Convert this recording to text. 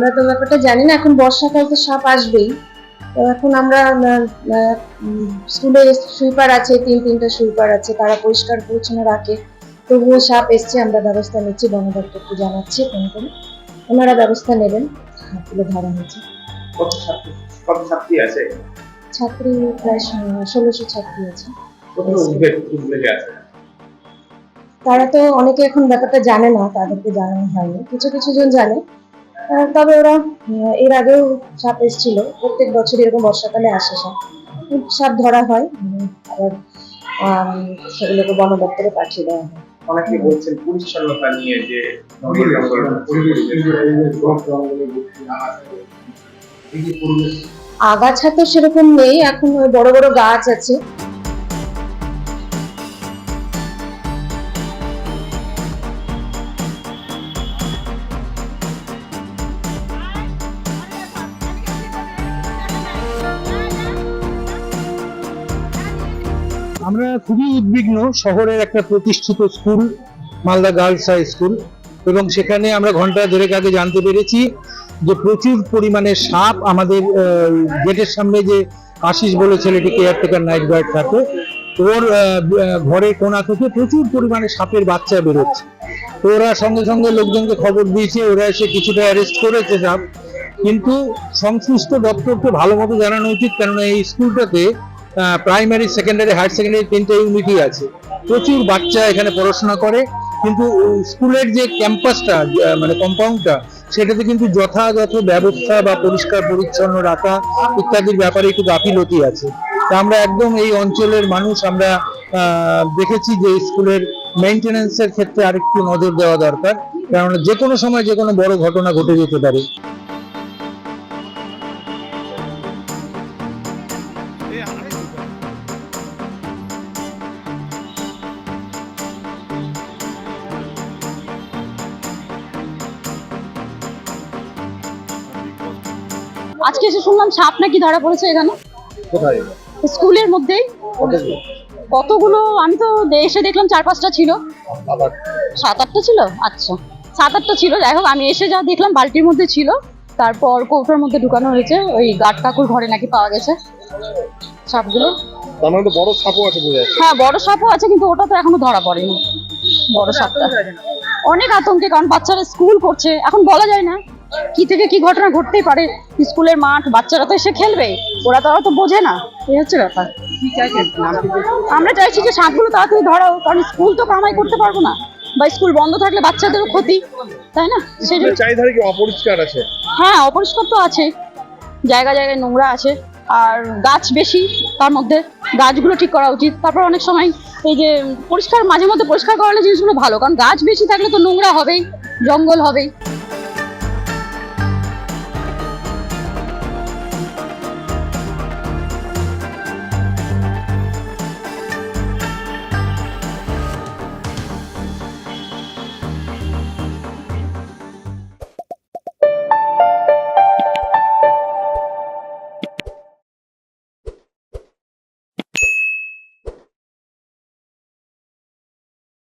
আমরা তো ব্যাপারটা জানি না এখন বর্ষাকাল তো সাপ আসবেই। তো এখন আমরা স্কুলে সুইপার আছে তিন তিনটা সুইপার আছে তারা পরিষ্কার পরিচ্ছন্ন রাখে। তবুও সাপ এসছে আমরা ব্যবস্থা নিচ্ছি বন দপ্তরকে জানাচ্ছি ফোন করে। ওনারা ব্যবস্থা নেবেন সাপগুলো ধরা হয়েছে। কত ছাত্রী কত ছাত্রী আছে? ছাত্রী প্রায় ষোলোশো ছাত্রী আছে? তারা তো অনেকে এখন ব্যাপারটা জানে না তাদেরকে জানানো হয়নি। কিছু কিছু জন জানে তবে ওরা এর আগেও সাপ এসেছিল। প্রত্যেক বছর এরকম বর্ষাকালে আসে সাপ। সাপ ধরা হয় আবার সেগুলোকে বন দপ্তরে পাঠিয়ে দেওয়া হয়। অনেকে বলছেন পরিচ্ছন্নতা নিয়ে যে আগাছা তো সেরকম নেই এখন ওই বড় বড় গাছ আছে। আমরা খুবই উদ্বিগ্ন শহরের একটা প্রতিষ্ঠিত school, Malda girls high school এবং সেখানে আমরা ঘণ্টা দেড়েক আগে জানতে পেরেছি যে প্রচুর পরিমাণে সাপ আমাদের গেটের সামনে যে আশিস বলে ছেলেটি কেয়ারটেকার নাইট গার্ড থাকে, ওর ঘরের কোণা থেকে প্রচুর পরিমাণে সাপের বাচ্চা বেরোচ্ছে। তো ওরা সঙ্গে সঙ্গে লোকজনকে খবর দিয়েছে, ওরা এসে কিছুটা অ্যারেস্ট করেছে সাপ। কিন্তু সংশ্লিষ্ট দপ্তরকে ভালো মতো জানানো উচিত, কেননা এই স্কুলটাতে প্রাইমারি সেকেন্ডারি হায়ার সেকেন্ডারি তিনটে ইউনিটই আছে। প্রচুর বাচ্চা এখানে পড়াশোনা করে, কিন্তু স্কুলের যে ক্যাম্পাসটা মানে কম্পাউন্ডটা সেটাতে কিন্তু যথাযথ ব্যবস্থা বা পরিষ্কার, পরিচ্ছন্ন রাখা ইত্যাদির ব্যাপারে একটু গাফিলতি আছে। তা আমরা একদম এই অঞ্চলের মানুষ, আমরা দেখেছি যে স্কুলের মেনটেন্যান্সের ক্ষেত্রে আরেকটু নজর দেওয়া দরকার কারণ যে কোনো সময় যে কোনো বড় ঘটনা ঘটে যেতে পারে। আজকে এসে শুনলাম সাপ নাকি ধরা পড়েছে এখানে। কোথায়? স্কুলের মধ্যেই। কতগুলো? আমি তো এসে দেখলাম চার পাঁচটা ছিল। সাত আটটা ছিল? আচ্ছা। সাত আটটা ছিল। যাই হোক আমি এসে যা দেখলাম বালতির মধ্যে ছিল। তারপর কৌটোর মধ্যে ঢুকানো হয়েছে। ওই গার্ড কাকুর ঘরে নাকি পাওয়া গেছে সাপগুলো। তার মানে বড় সাপও আছে বোঝা যাচ্ছে। হ্যাঁ বড় সাপও আছে কিন্তু ওটা তো এখনও ধরা পড়েনি। বড় সাপটা। অনেক আতঙ্কে কারণ বাচ্চারা স্কুল করছে। এখন বলা যায় না। কি থেকে কি ঘটনা ঘটতেই পারে? স্কুলের মাঠ বাচ্চারা তো এসে খেলবে। ওরা তো তো বোঝে না। এই হচ্ছে ব্যাপার। আমরা চাইছি যে সাপগুলো তাড়াতাড়ি ধরাও কারণ স্কুল তো কামাই করতে পারব না। বা স্কুল বন্ধ থাকলে বাচ্চাদেরও ক্ষতি তাই না? সেই জন্য চারিধারে কি অপরিষ্কার আছে? হ্যাঁ অপরিষ্কার তো আছে। জায়গা জায়গায় নোংরা আছে। আর গাছ বেশি তার মধ্যে গাছগুলো ঠিক করা উচিত। তারপর অনেক সময় এই যে পরিষ্কার মাঝে মধ্যে পরিষ্কার করালে জিনিসগুলো ভালো কারণ গাছ বেশি থাকলে তো নোংরা হবেই জঙ্গল হবেই।